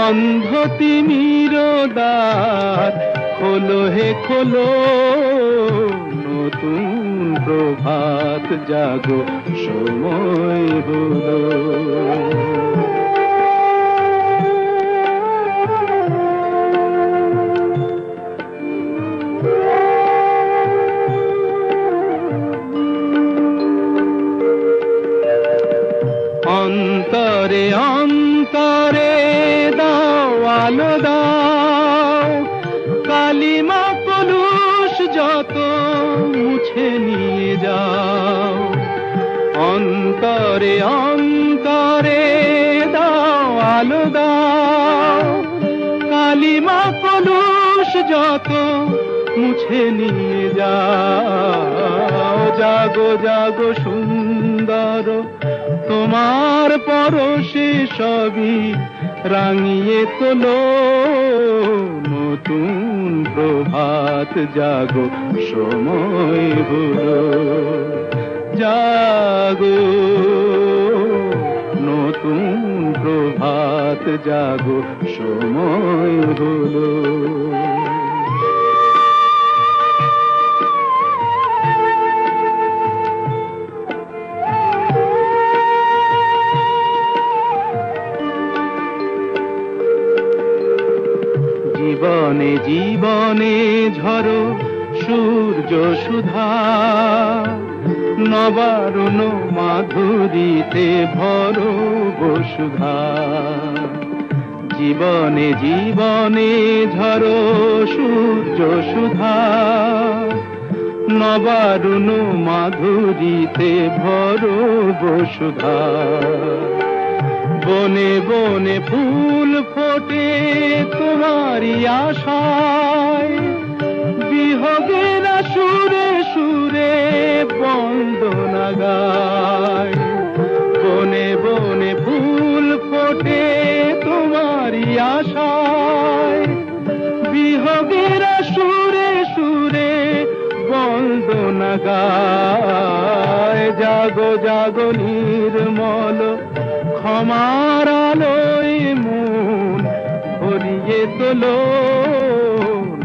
অন্ধ তিমির দ্বার খোলো হে খোলো নতুন প্রভাত জাগো সময় হলো অন্তরে অন্তরে আলো দাও কালিমা কলুষ যত মুছে নিয়ে যাও। অন্তরে অন্তরে দাও আলো দাও কালিমা কলুষ যত মুছে নিয়ে যাও। জাগো জাগো সুন্দর, তোমার পরশে সবই রাঙিয়ে তোলো নতুন প্রভাত জাগো সময় হলো। জাগো নতুন প্রভাত জাগো সময় হলো। জীবনে জীবনে ঝরো সূর্য সুধা। নবারুণ মাধুরীতে ভরো বসুধা। জীবনে জীবনে ঝরো সূর্য সুধা। নবারুণ মাধুরীতে ভরো বসুধা। বনে বনে ফুল ফোটে তোমারই আশায় বিহগের সুরে সুরে বন্দনা গায় বনে বনে ফুল ফোটে তোমারই আশায় বিহগের সুরে সুরে বন্দনা গায় জাগো জাগো নির্মল ক্ষমার আলোয় মন ভরিয়ে তোলো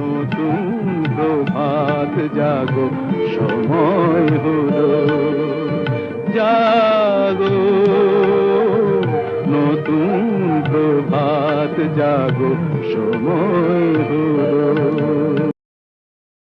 নতুন প্রভাত জাগো সময় হলো। জাগো নতুন প্রভাত জাগো সময় হলো।